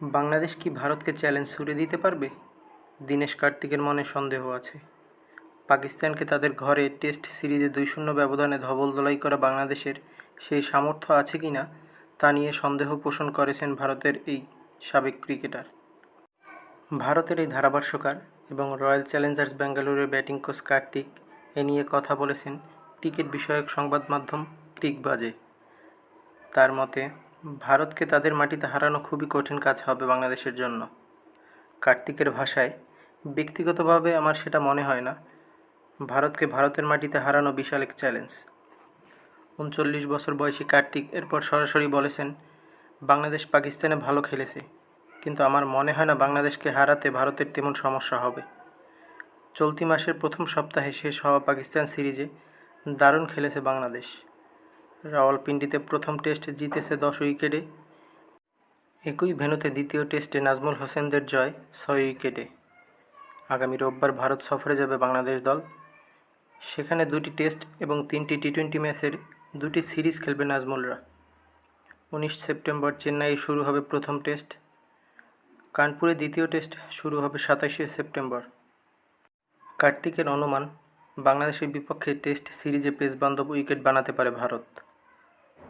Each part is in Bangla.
বাংলাদেশ কি ভারতকে চ্যালেঞ্জ ছুড়ে দিতে পারবে? দীনেশ কার্তিকের মনে সন্দেহ আছে। পাকিস্তানকে তাদের ঘরে টেস্ট সিরিজে দুই শূন্য ব্যবধানে ধবলধোলাই করা বাংলাদেশের সেই সামর্থ্য আছে কি না তা নিয়ে সন্দেহ পোষণ করেছেন ভারতের এই সাবেক ক্রিকেটার ভারতের এই ধারাভাষ্যকার এবং রয়্যাল চ্যালেঞ্জার্স ব্যাঙ্গালোরের ব্যাটিং কোচ কার্তিক এ নিয়ে কথা বলেছেন ক্রিকেট বিষয়ক সংবাদ মাধ্যম ক্রিকবাজে। তার মতে ভারতকে তাদের মাটিতে হারানো খুবই কঠিন কাজ হবে বাংলাদেশের জন্য। কার্তিকের ভাষায়, ব্যক্তিগতভাবে আমার সেটা মনে হয় না। ভারতকে ভারতের মাটিতে হারানো বিশাল এক চ্যালেঞ্জ উনচল্লিশ বছর বয়সী কার্তিক এরপর সরাসরি বলেছেন, বাংলাদেশ পাকিস্তানে ভালো খেলেছে, কিন্তু আমার মনে হয় না বাংলাদেশকে হারাতে ভারতের তেমন সমস্যা হবে। চলতি মাসের প্রথম সপ্তাহে শেষ হওয়া পাকিস্তান সিরিজে দারুণ খেলেছে বাংলাদেশ। রাওয়ালপিন্ডিতে প্রথম টেস্ট জিতেছে দশ উইকেটে। একই ভেন্যুতে দ্বিতীয় টেস্টে নাজমুল হোসেনদের জয় ছয় উইকেটে। আগামী রোববার ভারত সফরে যাবে বাংলাদেশ দল। সেখানে দুটি টেস্ট এবং তিনটি টি টোয়েন্টি ম্যাচের দুটি সিরিজ খেলবে নাজমুলরা। উনিশ সেপ্টেম্বর চেন্নাইয়ে শুরু হবে প্রথম টেস্ট। কানপুরে দ্বিতীয় টেস্ট শুরু হবে সাতাশে সেপ্টেম্বর। কার্তিকের অনুমান, বাংলাদেশের বিপক্ষে টেস্ট সিরিজে পেসবান্ধব উইকেট বানাতে পারে ভারত।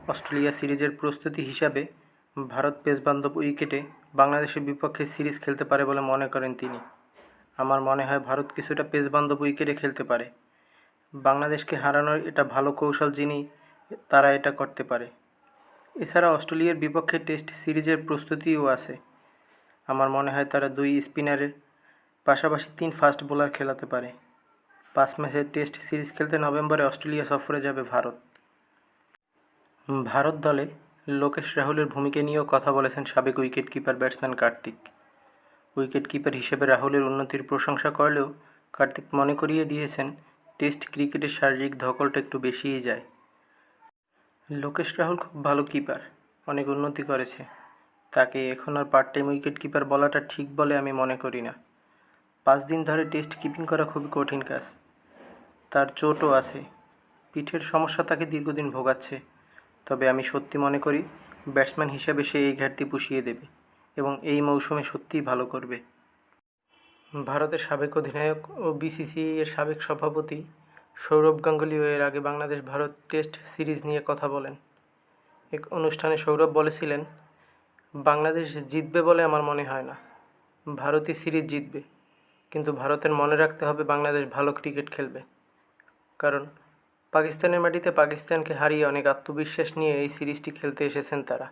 অস্ট্রেলিয়া সিরিজের প্রস্তুতি হিসাবে ভারত পেসবান্ধব উইকেটে বাংলাদেশের বিপক্ষে সিরিজ খেলতে পারে বলে মনে করেন তিনি। আমার মনে হয় ভারত কিছুটা পেসবান্ধব উইকেটে খেলতে পারে। বাংলাদেশকে হারানোর এটা ভালো কৌশল যিনি, তারা এটা করতে পারে। এছাড়া অস্ট্রেলিয়ার বিপক্ষে টেস্ট সিরিজের প্রস্তুতিও আছে। আমার মনে হয় তারা দুই স্পিনারের পাশাপাশি তিন ফাস্ট বোলার খেলাতে পারে। পাঁচ ম্যাচের টেস্ট সিরিজ খেলতে নভেম্বরে অস্ট্রেলিয়া সফরে যাবে ভারত। ভারত দলে লোকেশ রাহুলের ভূমিকা নিয়েও কথা বলেছেন সাবেক wicket keeper batsman Karthik. Wicket keeper হিসেবে রাহুলের উন্নতির প্রশংসা করলেও কার্তিক মনে করিয়ে দিয়েছেন, টেস্ট ক্রিকেটের শারীরিক ধকলটা একটু বেশিই যায়। লোকেশ রাহুল খুব ভালো কিপার, অনেক উন্নতি করেছে। তাকে এখন আর পার্ট টাইম উইকেট কিপার বলাটা ঠিক বলে আমি মনে করি না। পাঁচ দিন ধরে টেস্ট কিপিং করা খুবই কঠিন কাজ। তার চোটও আছে। পিঠের সমস্যা তাকে দীর্ঘদিন ভোগাচ্ছে। তবে আমি সত্যি মনে করি, ব্যাটসম্যান হিসেবে সে এই ঘাটতি পুষিয়ে দেবে এবং এই মৌসুমে সত্যিই ভালো করবে। ভারতের সাবেক অধিনায়ক ও বিসিসিআই এর সাবেক সভাপতি সৌরভ গাঙ্গুলিও এর আগে বাংলাদেশ ভারত টেস্ট সিরিজ নিয়ে কথা বলেন। এক অনুষ্ঠানে সৌরভ বলেছিলেন, বাংলাদেশ জিতবে বলে আমার মনে হয় না। ভারতই সিরিজ জিতবে, কিন্তু ভারতের মনে রাখতে হবে বাংলাদেশ ভালো ক্রিকেট খেলবে। কারণ পাকিস্তানের মাটিতে পাকিস্তানকে হারিয়ে অনেক আত্মবিশ্বাস নিয়ে এই সিরিজটি খেলতে এসেছেন তারা।